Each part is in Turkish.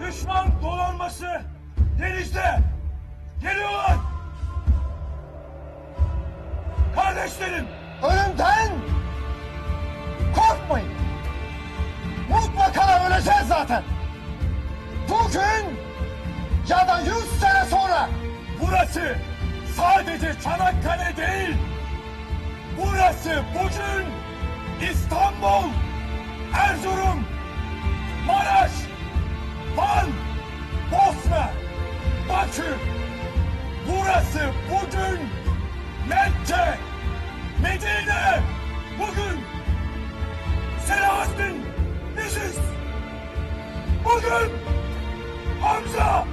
Düşman donanması denizde. Geliyorlar. Kardeşlerim. Ölümden korkmayın. Mutlaka öleceğiz zaten. Bugün ya da yüz sene sonra Burası sadece Çanakkale değil. Burası bugün İstanbul, Erzurum, Burası bugün Mekke, Medine. Bugün Selahattin biziz. Bugün Hamza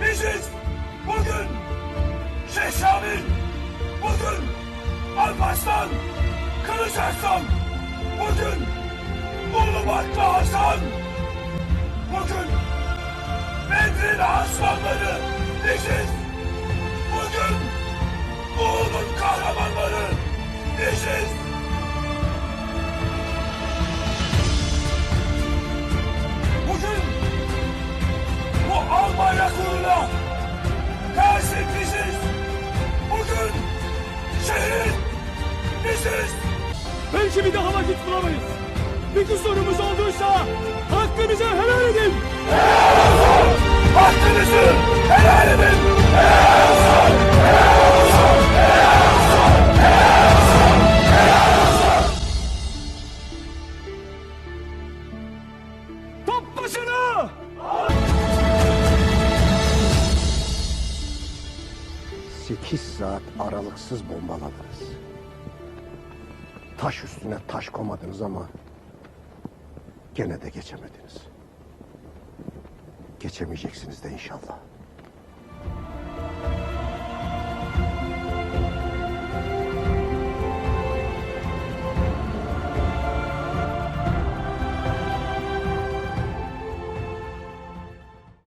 biziz. Bugün Şeyh Şamil. Bugün Alparslan. Kılıç Arslan. Bugün Ulubatlı Hasan. Almanya uğruna karşı biziz. Bugün şehit biziz. Belki bir daha vakit bulamayız. Bir kusurumuz olduysa hakkınızı helal edin. Hakkınızı helal edin. Top başına! Sekiz saat aralıksız bombaladınız. Taş üstüne taş komadınız ama gene de geçemediniz. Geçemeyeceksiniz de inşallah.